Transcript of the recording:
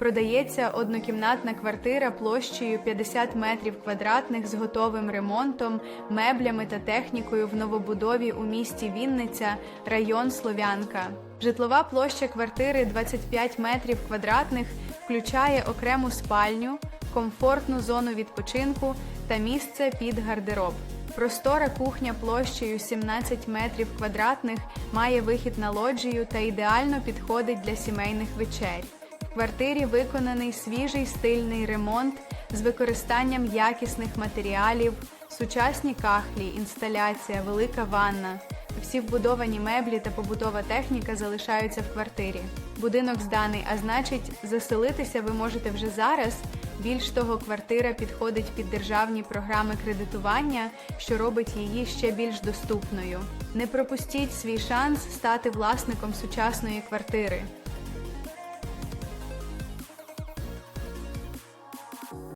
Продається однокімнатна квартира площею 50 метрів квадратних з готовим ремонтом, меблями та технікою в новобудові у місті Вінниця, район Слов'янка. Житлова площа квартири 25 метрів квадратних включає окрему спальню, комфортну зону відпочинку та місце під гардероб. Простора кухня площею 17 метрів квадратних має вихід на лоджію та ідеально підходить для сімейних вечерь. Квартирі виконаний свіжий стильний ремонт з використанням якісних матеріалів, сучасні кахлі, інсталяція, велика ванна. Всі вбудовані меблі та побутова техніка залишаються в квартирі. Будинок зданий, а значить, заселитися ви можете вже зараз. Більш того, квартира підходить під державні програми кредитування, що робить її ще більш доступною. Не пропустіть свій шанс стати власником сучасної квартири.